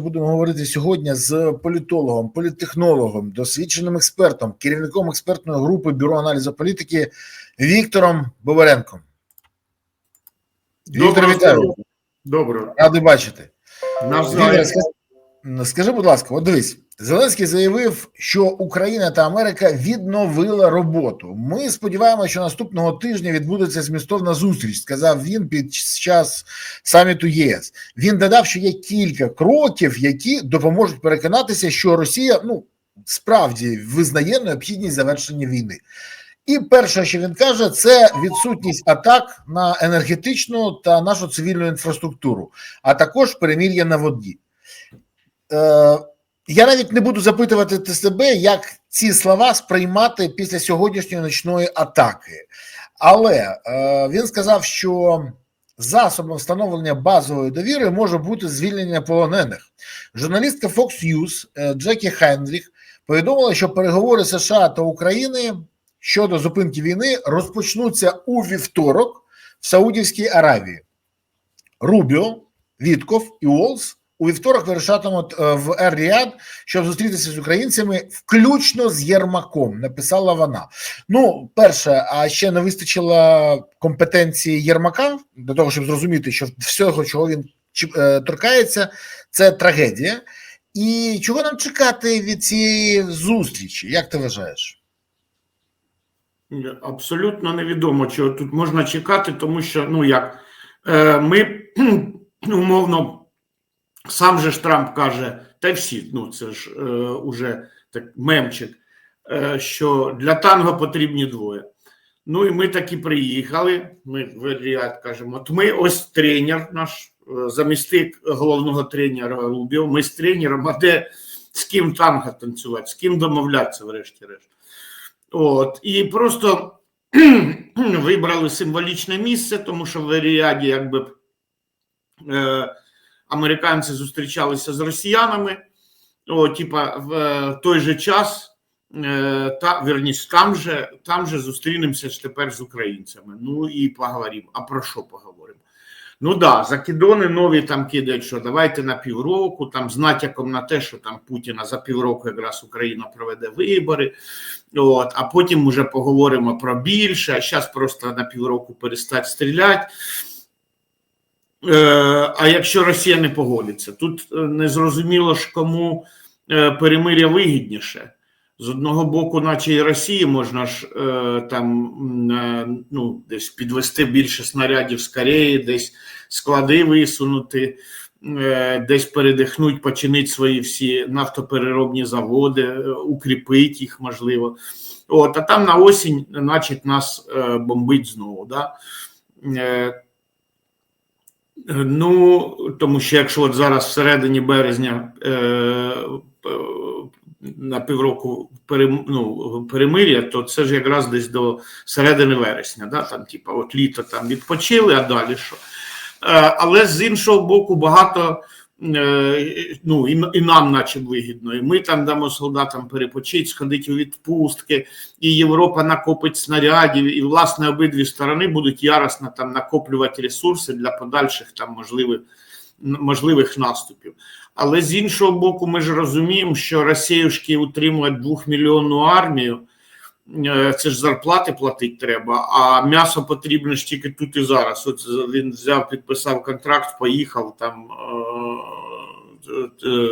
Будемо говорити сьогодні з політологом, політтехнологом, досвідченим експертом, керівником експертної групи бюро аналізу політики Віктором Бобаренком. Віктор, вітаю. Добре. Радий бачити. Віктор, скажи, скажи, будь ласка, от дивись, Зеленський заявив, що Україна та Америка відновила роботу. Ми сподіваємося, що наступного тижня відбудеться змістовна зустріч, сказав він під час саміту ЄС. Він додав, що є кілька кроків, які допоможуть переконатися, що Росія ну справді визнає необхідність завершення війни. І перше, що він каже, це відсутність атак на енергетичну та нашу цивільну інфраструктуру, а також перемір'я на воді. Е, я навіть не буду запитувати те себе, як ці слова сприймати після сьогоднішньої ночної атаки. Але е, він сказав, що засобом встановлення базової довіри може бути звільнення полонених. Журналістка Fox News е, Джекі Хендріх повідомила, що переговори США та України щодо зупинки війни розпочнуться у вівторок в Саудівській Аравії. Рубіо, Вітков і Уолс у вівторок вирішатимуть е, в Ер-Ріад, щоб зустрітися з українцями, включно з Єрмаком. Написала вона. Ну, перше, а ще не вистачило компетенції Єрмака для того, щоб зрозуміти, що всього, чого він е, торкається, це трагедія. І чого нам чекати від цієї зустрічі? Як ти вважаєш? Абсолютно невідомо, чого тут можна чекати, тому що, ну як, е, ми умовно, сам же ж Трамп каже, та всі, ну це ж е, уже так мемчик, е, що для танго потрібні двоє. Ну і ми таки приїхали. Ми в Ріад кажемо, от ми ось тренер наш, е, замістик головного тренера Рубіо. Ми з тренером, а де з ким танго танцювати, з ким домовлятися, врешті-решт. От, і просто вибрали символічне місце, тому що в Ріаді якби е, американці зустрічалися з росіянами. О, типа, в е, той же час, е, та, верніше, там же, там же зустрінемося ж тепер з українцями. Ну і поговоримо. А про що поговоримо? Ну да, закидони нові там кидають, що давайте на півроку, там з натяком на те, що там Путіна за півроку якраз Україна проведе вибори. От, а потім вже поговоримо про більше, а зараз просто на півроку перестать стріляти. Е, а якщо Росія не погодиться, тут е, не зрозуміло ж кому е, перемиря вигідніше. З одного боку, наче і Росії можна ж там ну, десь підвести більше снарядів з Кореї, десь склади висунути, десь передихнуть, починити свої всі нафтопереробні заводи, укріпити їх можливо. От, а там на осінь, значить, нас бомбить знову. Да? Е, Ну, тому що якщо от зараз всередині березня е, е, на півроку перем, ну, перемир'я, то це ж якраз десь до середини вересня, да? там, типа, от літо там відпочили, а далі що. Е, але з іншого боку, багато ну, і, і нам, наче вигідно, і ми там дамо солдатам перепочити, сходити у відпустки, і Європа накопить снарядів, і власне обидві сторони будуть яростно там накоплювати ресурси для подальших там можливих можливих наступів. Але з іншого боку, ми ж розуміємо, що Росіюшки утримують двохмільйонну армію. Е, Це ж зарплати платити треба, а м'ясо потрібно ж тільки тут і зараз. От він взяв, підписав контракт, поїхав там, е, е,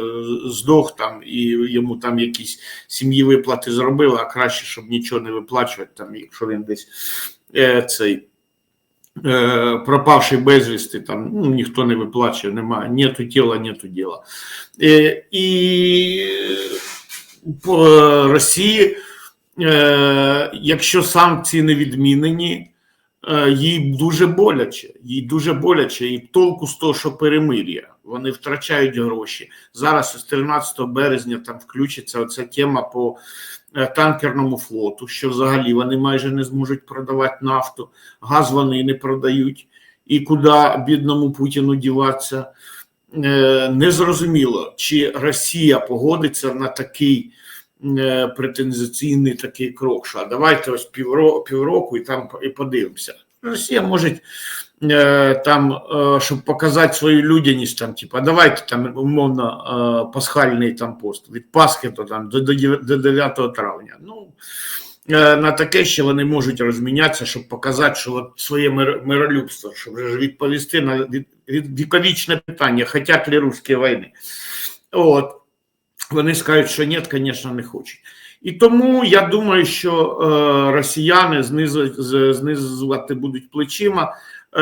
здох там, і йому там якісь сім'ї виплати зробили, а краще, щоб нічого не виплачувати, там, якщо він десь е, цей. Е, пропавший безвісти, там ну, ніхто не виплачує, немає нету тіла, нету діла. Е, і по Росії, якщо санкції не відмінені, е, їй дуже боляче, їй дуже боляче, і толку з того, що перемир'я. Вони втрачають гроші. Зараз з 13 березня там включиться оця тема по е, танкерному флоту, що взагалі вони майже не зможуть продавати нафту, газ вони не продають. І куди бідному Путіну діватися, Е, незрозуміло, чи Росія погодиться на такий е, претензиційний такий крок. Що давайте ось півроку, півроку і там і подивимося. Росія може е, там, е, щоб показати свою людяність, там, типу, давайте там умовно пасхальний там пост від Пасхи то там до, до, 9 травня. Ну, на таке ще вони можуть розмінятися, щоб показати, що от своє миролюбство, щоб відповісти на віковічне питання, хотять ли русські війни. От. Вони скажуть, що ні, звісно, не хочуть. І тому я думаю, що е, росіяни знизу, знизувати будуть плечима. Е,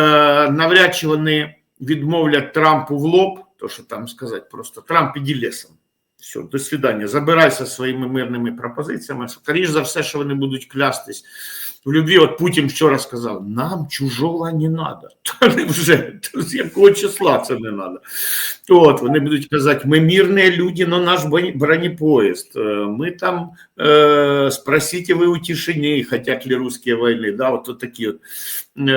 навряд чи вони відмовлять Трампу в лоб, то що там сказати, просто Трамп іди лісом. Все, до свидання. Забирайся своїми мирними пропозиціями. Скоріш за все, що вони будуть клястись в любві. От Путін вчора сказав: нам чужого не треба. Та не вже то з якого числа це не треба. От вони будуть казати, ми мирні люди, но наш броні- бронепоезд. Е, Ми там э, спросите вы у тишине, хотят ли русские войны, да, вот, вот такі от е,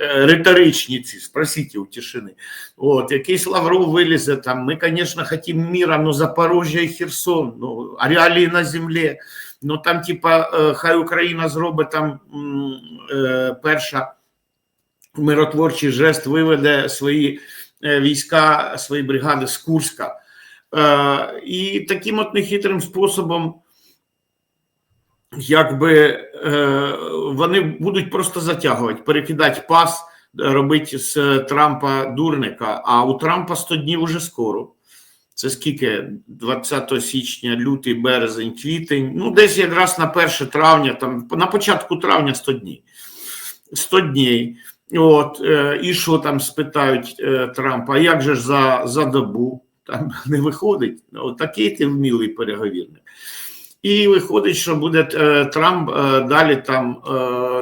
е, риторичні ці, спросите у тишини. От, якийсь Лавров вилізе там, ми, конечно, хотим мира, но Запорожжя і Херсон, ну, а реалії на землі, Ну там, типа, е, хай Україна зробить там е, перша миротворчий жест, виведе свої е, війська, свої бригади з Курська. І таким от нехитрим способом якби вони будуть просто затягувати, перекидати пас, робити з Трампа дурника. А у Трампа 100 днів уже скоро. Це скільки? 20 січня, лютий, березень, квітень. Ну, десь якраз на 1 травня, там на початку травня 100 днів. 100 днів. От, е, і що там спитають е, Трампа? А як же ж за, за добу? Там не виходить. От такий ти вмілий переговірник. І виходить, що буде е, Трамп далі там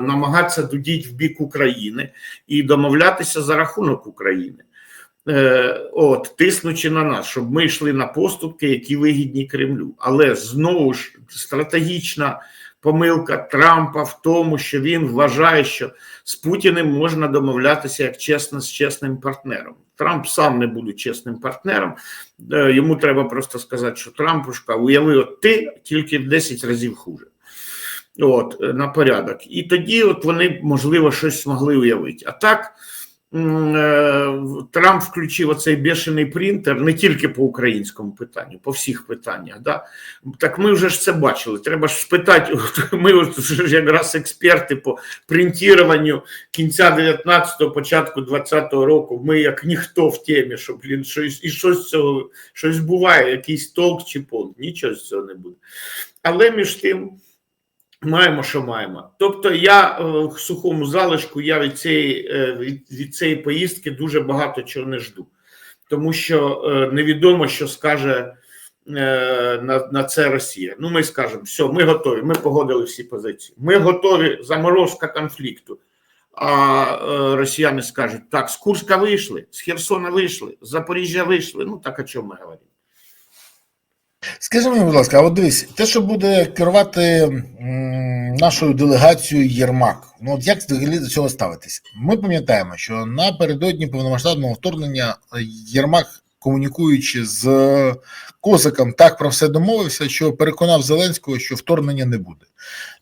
намагатися дудіть в бік України і домовлятися за рахунок України. Е, от, тиснучи на нас, щоб ми йшли на поступки, які вигідні Кремлю. Але знову ж стратегічна помилка Трампа в тому, що він вважає, що з Путіним можна домовлятися як чесно з чесним партнером. Трамп сам не буде чесним партнером. Е, Йому треба просто сказати, що Трампушка, уяви, от ти тільки в 10 разів хуже. От, е, на порядок. І тоді от вони, можливо, щось змогли уявити. А так. Е, Трамп включив оцей бешений принтер не тільки по українському питанню, по всіх питаннях. Да? Так ми вже ж це бачили. Треба ж спитати. Ми ж якраз експерти по принтіруванню кінця 19-го, початку 20-го року. Ми як ніхто в темі, що блін, щось і щось цього щось буває, якийсь толк чи понт. Нічого з цього не буде. Але між тим. Маємо, що маємо. Тобто, я е, в сухому залишку я від цієї е, від, від цієї поїздки дуже багато чого не жду, тому що е, невідомо, що скаже на, на це Росія. Ну, ми скажемо, все, ми готові. Ми погодили всі позиції. Ми готові заморозка конфлікту. А росіяни скажуть: так, з Курська вийшли, з Херсона вийшли, з Запоріжжя вийшли. Ну так о чому ми говоримо? Скажи мені, будь ласка, а от дивись, те, що буде керувати нашою делегацією Єрмак, ну от як взагалі до цього ставитись? Ми пам'ятаємо, що напередодні повномасштабного вторгнення е, Єрмак, комунікуючи з Козаком, так про все домовився, що переконав Зеленського, що вторгнення не буде.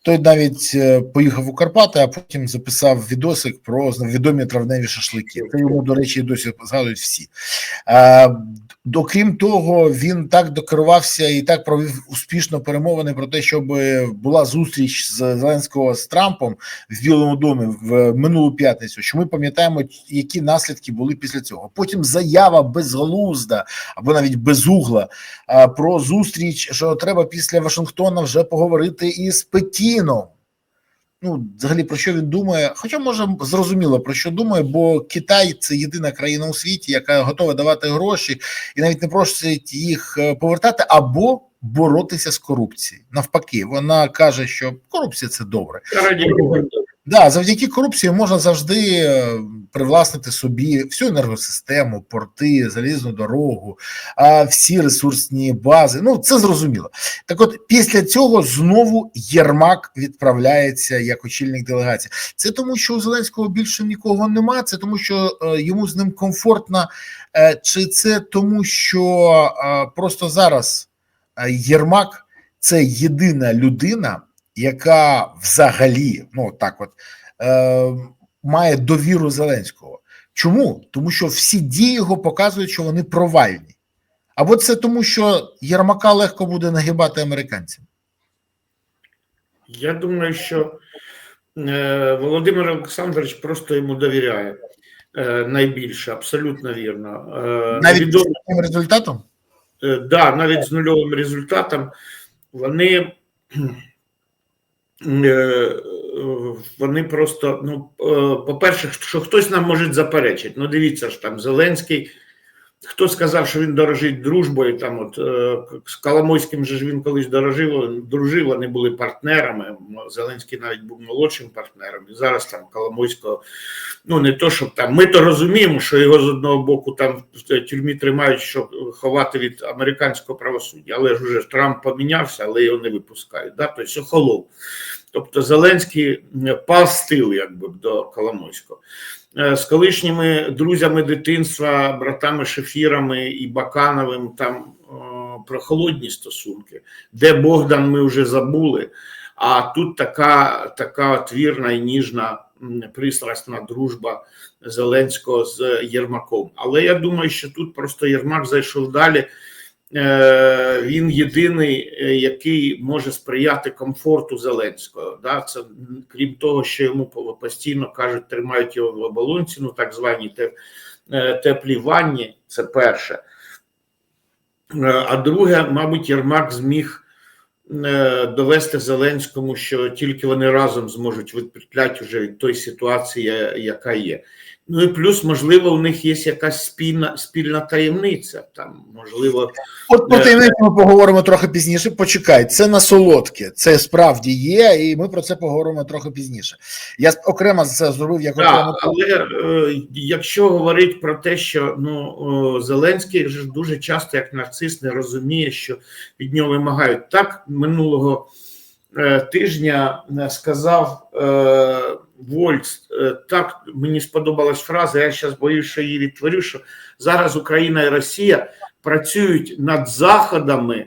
Той навіть е, поїхав у Карпати, а потім записав відосик про відомі травневі шашлики. Це йому, до речі, досі згадують всі. Окрім того, він так докерувався і так провів успішно перемовини про те, щоб була зустріч з Зеленського з Трампом в Білому домі в минулу п'ятницю. Що ми пам'ятаємо, які наслідки були після цього. Потім заява безглузда або навіть безугла про зустріч, що треба після Вашингтона вже поговорити із Пекіном. Ну, взагалі, про що він думає? Хоча може зрозуміло про що думає, бо Китай це єдина країна у світі, яка готова давати гроші і навіть не просить їх е, повертати або боротися з корупцією. Навпаки, вона каже, що корупція це добре. Раді Да, завдяки корупції можна завжди е, привласнити собі всю енергосистему, порти, залізну дорогу, всі ресурсні бази. Ну це зрозуміло. Так, от після цього знову Єрмак відправляється як очільник делегації. Це тому, що у Зеленського більше нікого нема. Це тому, що е, йому з ним комфортно, е, чи це тому, що е, просто зараз Єрмак це єдина людина яка взагалі, ну так от, має довіру Зеленського. Чому? Тому що всі дії його показують, що вони провальні. Або це тому, що Єрмака легко буде нагибати американцям. Я думаю, що е, Володимир Олександрович просто йому довіряє е, найбільше, абсолютно вірно. Е, Навіть невідомо- з таким результатом? Е, да, навіть з нульовим результатом вони, е, вони просто, ну, е, по-перше, що хтось нам може заперечити. Ну, дивіться ж там, Зеленський. Хто сказав, що він дорожить дружбою? Там, от е, з Коломойським же ж він колись дорожив, дружив, вони були партнерами. Зеленський навіть був молодшим партнером. І зараз там Коломойського, ну не то, щоб там. Ми то розуміємо, що його з одного боку там в тюрмі тримають, щоб ховати від американського правосуддя. Але ж уже Трамп помінявся, але його не випускають. Да? Тобто охолов. Тобто Зеленський м, пав стил якби до Коломойського. Е, З колишніми друзями дитинства, братами Шефірами і Бакановим там про холодні стосунки, де Богдан ми вже забули. А тут така, така твірна і ніжна пристрасна дружба Зеленського з Єрмаком. Але я думаю, що тут просто Єрмак зайшов далі. Е, Він єдиний, е, який може сприяти комфорту Зеленського. Да? Це крім того, що йому постійно кажуть, тримають його в оболонці, ну так звані е, теплі ванні. Це перше. А друге, мабуть, Єрмак зміг довести Зеленському, що тільки вони разом зможуть відпетляти вже від тої ситуації, яка є. Ну і плюс, можливо, у них є якась спільна спільна таємниця. Там, можливо, От про Е. ми поговоримо трохи пізніше. Почекай, це на солодке, це справді є, і ми про це поговоримо трохи пізніше. Я окремо це зробив як окремо. Але е, якщо говорити про те, що ну Зеленський ж дуже часто, як нарцис, не розуміє, що від нього вимагають. Так минулого е, тижня е, сказав е, Вольц, е, так мені сподобалась фраза. Я зараз боюсь, що її відтворю. Що зараз Україна і Росія працюють над заходами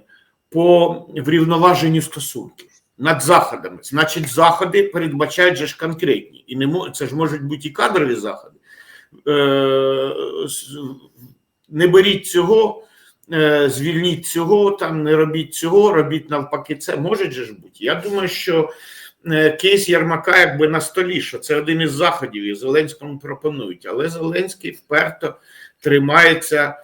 по врівноваженню стосунків. Над заходами, значить, заходи передбачають же ж конкретні, і не це ж можуть бути і кадрові заходи. Е, не беріть цього, е, звільніть цього, там не робіть цього, робіть навпаки. Це може же ж бути. Я думаю, що е, кейс Ярмака якби на столі, що це один із заходів, і Зеленському пропонують. Але Зеленський вперто тримається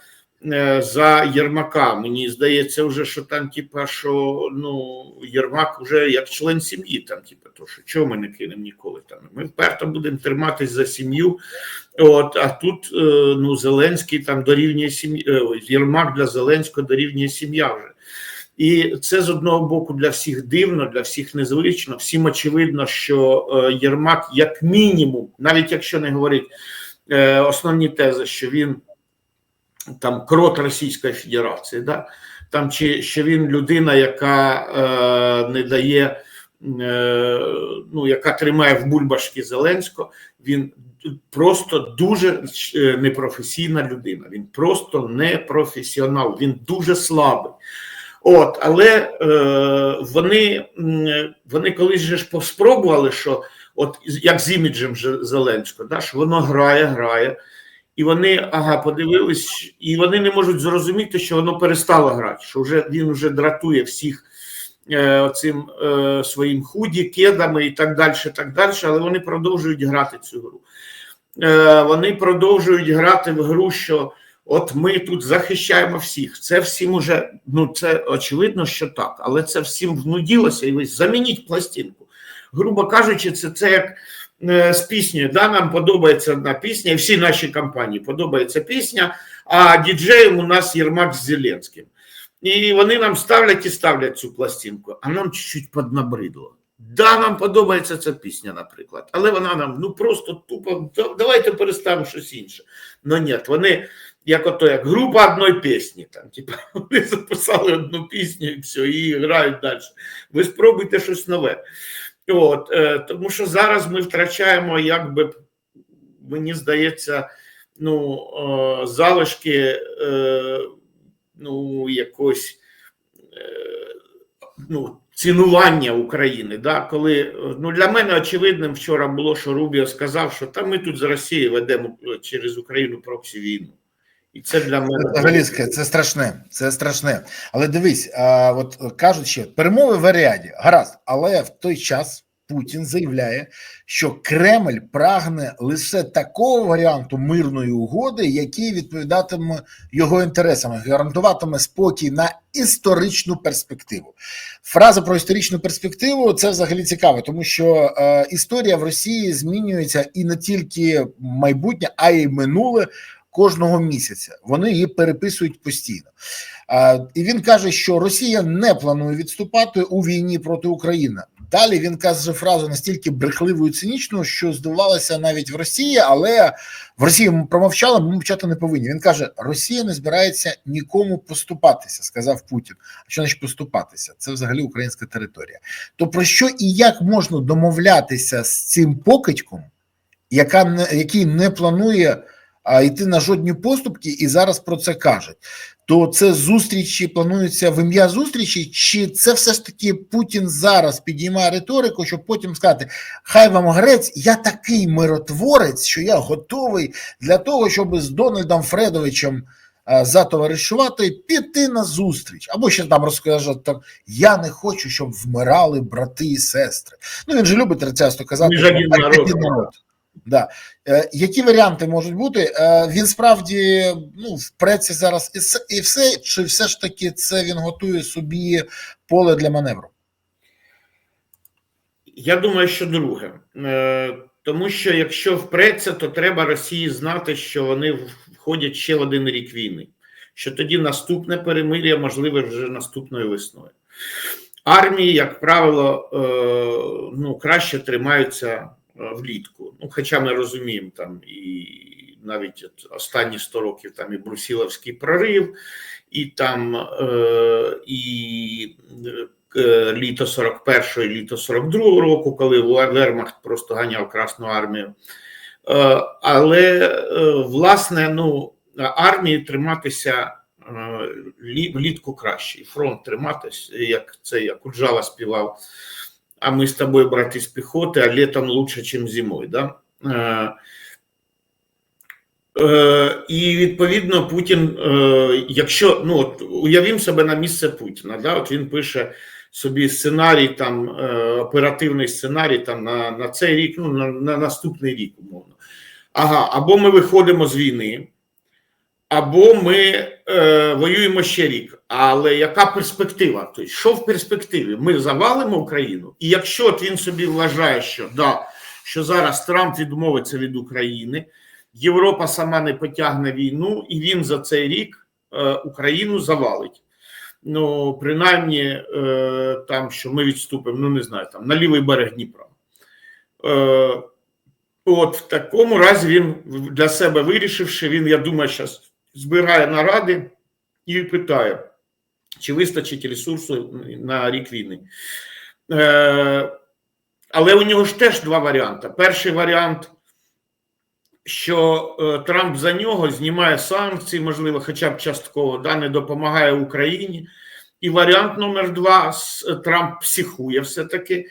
за Єрмака. Мені здається, вже що там, типа, що ну Єрмак вже як член сім'ї, там, типа, то що чого ми не кинемо ніколи там. Ми вперто будемо триматись за сім'ю. От, а тут е, ну Зеленський там дорівнює сім'ї, е, Єрмак для Зеленського дорівнює сім'я вже. І це з одного боку для всіх дивно, для всіх незвично. Всім очевидно, що е, Єрмак, як мінімум, навіть якщо не говорить е, основні тези, що він там крот Російської Федерації, да? там чи що він людина, яка е, не дає, е, ну яка тримає в бульбашки Зеленського, він просто дуже е, непрофесійна людина. Він просто не професіонал, він дуже слабий. От, але е, вони, вони колись ж спробували, що от як з іміджем Зеленського, да, що воно грає, грає. І вони ага, подивились, і вони не можуть зрозуміти, що воно перестало грати, що вже він вже дратує всіх е, цим е, своїм худі, кедами і так далі, так далі, але вони продовжують грати цю гру. Е, вони продовжують грати в гру, що от ми тут захищаємо всіх. Це всім уже, ну це очевидно, що так, але це всім внуділося, і ви замініть пластинку. Грубо кажучи, це, це як з піснею. Да, нам подобається одна пісня, і всі наші компанії подобається пісня, а діджеєм у нас Єрмак з Зеленським. І вони нам ставлять і ставлять цю пластинку, а нам чуть-чуть поднабридло. Да, нам подобається ця пісня, наприклад, але вона нам ну просто тупо давайте переставимо щось інше. Ну ні, вони як ото як група одної пісні. Там, типу, вони записали одну пісню і все, і грають далі. Ви спробуйте щось нове. От, е, тому що зараз ми втрачаємо, якби мені здається, ну, е, залишки е, ну, якось. Ну, цінування України. Да? Коли ну для мене очевидним вчора було, що Рубіо сказав, що та ми тут з Росією ведемо через Україну проксі війну. І це для мене взагалі це страшне, це страшне. Але дивись, а, от кажуть ще перемови в Аріаді, гаразд, але в той час Путін заявляє, що Кремль прагне лише такого варіанту мирної угоди, який відповідатиме його інтересам, гарантуватиме спокій на історичну перспективу. Фраза про історичну перспективу це взагалі цікаво, тому що е, історія в Росії змінюється і не тільки майбутнє, а й минуле кожного місяця. Вони її переписують постійно. І він каже, що Росія не планує відступати у війні проти України. Далі він каже фразу настільки брехливу і цинічну, що здавалося навіть в Росії, але в Росії ми промовчали, ми мовчати не повинні. Він каже: Росія не збирається нікому поступатися, сказав Путін. А що значить поступатися? Це взагалі українська територія. То про що і як можна домовлятися з цим покидьком, яка не який не планує а, йти на жодні поступки, і зараз про це кажуть. То це зустрічі плануються в ім'я зустрічі, чи це все ж таки Путін зараз підіймає риторику, щоб потім сказати: Хай вам грець, я такий миротворець, що я готовий для того, щоб з Дональдом Фредовичем затоваришувати, піти на зустріч, або ще там розкаже так: я не хочу, щоб вмирали брати і сестри. Ну він же любить часто казати, один «Так, народ». Да. Е, які варіанти можуть бути? Е, він справді ну, впреться зараз і, все, чи все ж таки це він готує собі поле для маневру? Я думаю, що друге. Е, Тому що якщо впреться, то треба Росії знати, що вони входять ще в один рік війни. Що тоді наступне перемир'я можливе вже наступною весною. Армії, як правило, ну, краще тримаються влітку. Ну, хоча ми розуміємо там і навіть останні 100 років там і Брусіловський прорив, і там е, і е, літо 41-го, і літо 42-го року, коли Вермахт просто ганяв Красну армію. Е, Але е, власне, ну армії триматися е, влітку краще, і фронт триматись, як це як Куджава співав. А ми з тобою, брати з піхоти, а літом лучше, ніж зимою. Да? І відповідно Путін, е, якщо ну от уявім себе на місце Путіна, да, от він пише собі сценарій, там е, оперативний сценарій там на, на цей рік, ну на, на наступний рік, умовно. Ага, або ми виходимо з війни, або ми е, воюємо ще рік. Але яка перспектива? Тобто, що в перспективі? Ми завалимо Україну, і якщо от він собі вважає, що да, що зараз Трамп відмовиться від України. Європа сама не потягне війну, і він за цей рік е, Україну завалить. Ну, принаймні, е, там, що ми відступимо, ну не знаю, там на лівий берег Дніпра. Е, от в такому разі він для себе вирішивши, він, я думаю, зараз збирає наради і питає, чи вистачить ресурсу на рік війни. Е, але у нього ж теж два варіанти. Перший варіант що е, Трамп за нього знімає санкції, можливо, хоча б частково, да, не допомагає Україні. І варіант номер два: Трамп психує все-таки.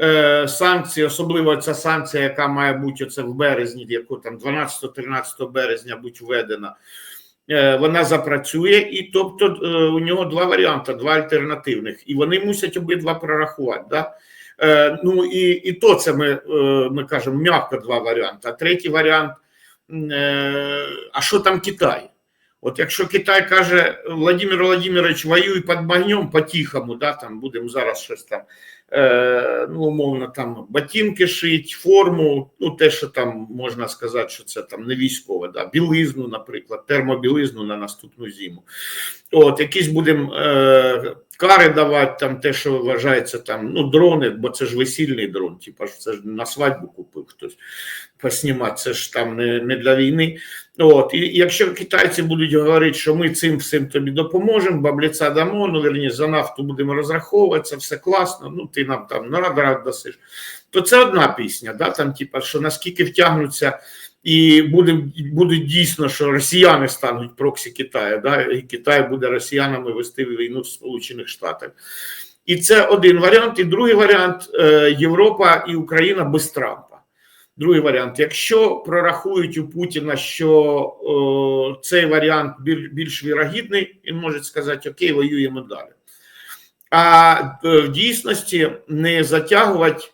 Е, санкції, особливо ця санкція, яка має бути оце в березні, яку там 12-13 березня бути введена, вона запрацює, і тобто е, у нього два варіанти, два альтернативних, і вони мусять обидва прорахувати. Да? Е, ну і, і то це ми, е, ми кажемо м'яко два варіанти. А третій варіант: е, а що там Китай? От якщо Китай каже Владимир Владимирович, воюй під вогнем по-тихому, да, там будемо зараз щось там, е, ну, умовно, там ботинки шить, форму, ну те, що там можна сказати, що це там не військове, да, білизну, наприклад, термобілизну на наступну зиму. От, якісь будемо е, кари давати, там те, що вважається там, ну, дрони, бо це ж весільний дрон, типу, це ж на свадьбу купив хтось поснімати, це ж там не, не для війни. От, і якщо китайці будуть говорити, що ми цим всім тобі допоможемо, бабліця дамо, ну верні, за нафту будемо розраховуватися, все класно, ну ти нам там нарад рад дасиш, то це одна пісня, да, там, типа, що наскільки втягнуться і буде, будуть дійсно, що росіяни стануть проксі Китаю, да, і Китай буде росіянами вести війну в Сполучених Штатах. І це один варіант. І другий варіант е, Європа і Україна без Трампа. Другий варіант. Якщо прорахують у Путіна, що о, цей варіант біль- більш вірогідний, він може сказати: Окей, воюємо далі. А е, в дійсності не затягувати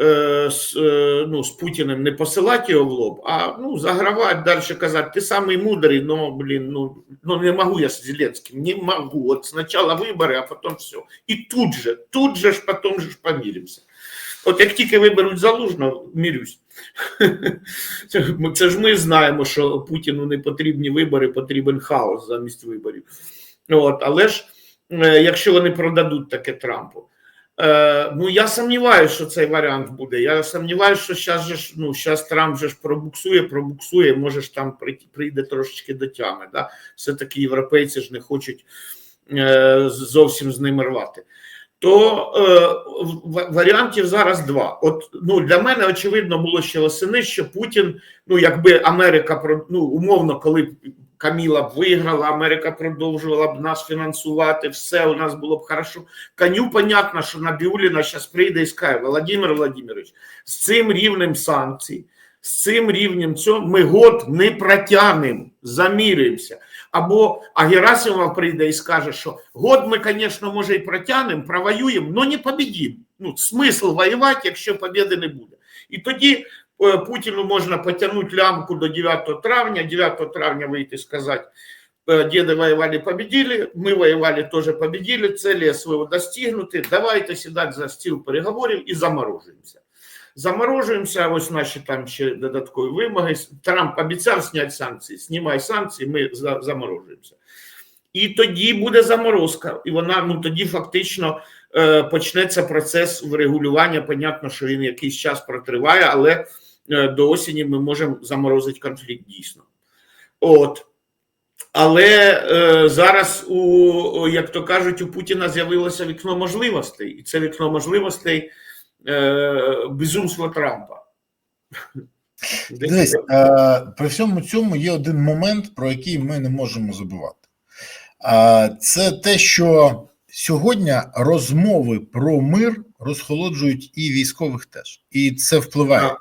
е, з, е, ну, з Путіним, не посилати його в лоб, а ну, загравати далі казати, ти самий мудрий, ну, блін, ну, ну не можу я з Зеленським, не можу. От спочатку вибори, а потім все. І тут же, тут же ж потім ж поміримося. От як тільки виберуть залужно, мірюсь. Це, ж ми знаємо, що Путіну не потрібні вибори, потрібен хаос замість виборів. От, але ж е, якщо вони продадуть таке Трампу. Е, ну я сумніваюся, що цей варіант буде. Я сумніваюся, що зараз же ж, ну, зараз Трамп же ж пробуксує, пробуксує, може ж там прийде трошечки до тями. Да? Все-таки європейці ж не хочуть е, зовсім з ними рвати. То е, варіантів зараз два. От ну для мене очевидно було ще восени, що Путін, ну якби Америка ну умовно, коли б Каміла б виграла, Америка продовжувала б нас фінансувати, все у нас було б хорошо. Коню понятно, що Набіуліна зараз прийде і скаже, Володимир Владимирович, з цим рівнем санкцій, з цим рівнем цього ми год не протягнемо, замірюємося. Або а Герасимов прийде і скаже, що год ми, звісно, може і протягнемо, провоюємо, але не побідімо. Ну, смисл воювати, якщо побіди не буде. І тоді е, Путіну можна потягнути лямку до 9 травня, 9 травня вийти і сказати, э, деды воевали, победили, мы воевали, тоже победили, цели своего достигнуты, давайте сідати за стіл переговорів і заморожуємося. Заморожуємося, ось наші там ще додаткові вимоги. Трамп обіцяв зняти санкції, знімай санкції, ми заморожуємося. І тоді буде заморозка, і вона ну тоді фактично е, почнеться процес врегулювання. Понятно, що він якийсь час протриває, але е, до осені ми можемо заморозити конфлікт дійсно. От. Але е, зараз, у, як то кажуть, у Путіна з'явилося вікно можливостей, і це вікно можливостей е, безумство Трампа. Дивись, е, при всьому цьому є один момент, про який ми не можемо забувати. Е, це те, що сьогодні розмови про мир розхолоджують і військових теж, і це впливає.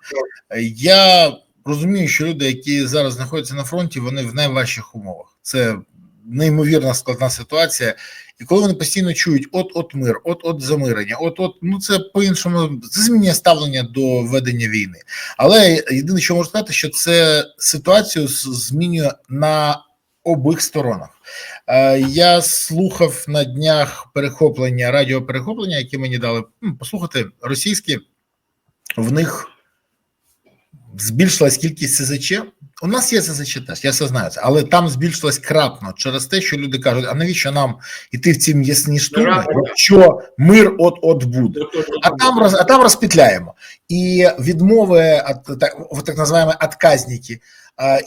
Я розумію, що люди, які зараз знаходяться на фронті, вони в найважчих умовах. Це неймовірна складна ситуація. І коли вони постійно чують от-от мир, от-от замирення, от-от, ну це по-іншому це змінює ставлення до ведення війни. Але єдине, що можу сказати, що це ситуацію змінює на обох сторонах. Е, Я слухав на днях перехоплення, радіоперехоплення, які мені дали послухати російські. В них збільшилась кількість СЗЧ. У нас є СЗЧ теж, я все знаю це, але там збільшилась кратно через те, що люди кажуть: а навіщо нам іти в ці м'ясні штурми, якщо мир от-от буде. А там роз, а там розпетляємо і відмови от, так, от так називаємо отказники.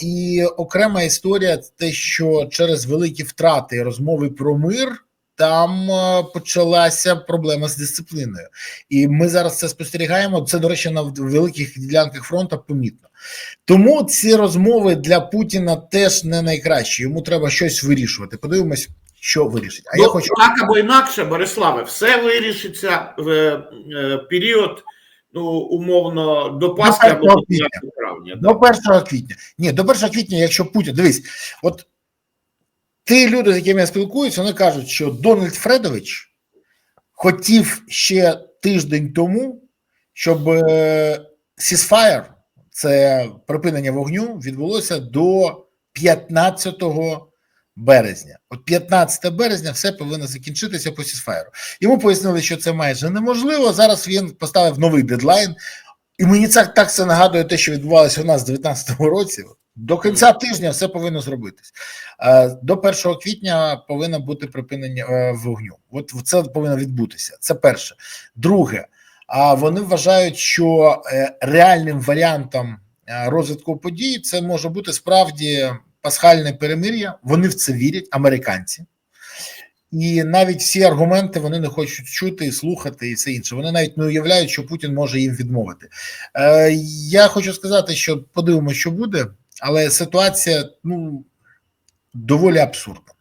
І окрема історія те, що через великі втрати розмови про мир. Там е, почалася проблема з дисципліною, і ми зараз це спостерігаємо. Це, до речі, на великих ділянках фронту помітно. Тому ці розмови для Путіна теж не найкращі. Йому треба щось вирішувати. Подивимось, що вирішить. А ну, я хочу так або інакше, Бориславе, все вирішиться в е, період, ну, умовно, до Пасхи або до 1 травня. До 1 квітня. Ні, до 1 квітня, якщо Путін. Дивись, от ті люди, з якими я спілкуюся, вони кажуть, що Дональд Фредович хотів ще тиждень тому, щоб е, ceasefire, це припинення вогню, відбулося до 15 березня. От 15 березня все повинно закінчитися по сісфайру. Йому пояснили, що це майже неможливо. Зараз він поставив новий дедлайн. І мені це так це нагадує те, що відбувалося у нас в 2019 році. До кінця тижня все повинно зробитись. Е, До 1 квітня повинно бути припинення е, вогню. От це повинно відбутися. Це перше. Друге, а вони вважають, що е, реальним варіантом розвитку подій це може бути справді пасхальне перемир'я. Вони в це вірять, американці. І навіть всі аргументи вони не хочуть чути і слухати, і все інше. Вони навіть не уявляють, що Путін може їм відмовити. Я хочу сказати, що подивимося, що буде, але ситуація ну доволі абсурдна.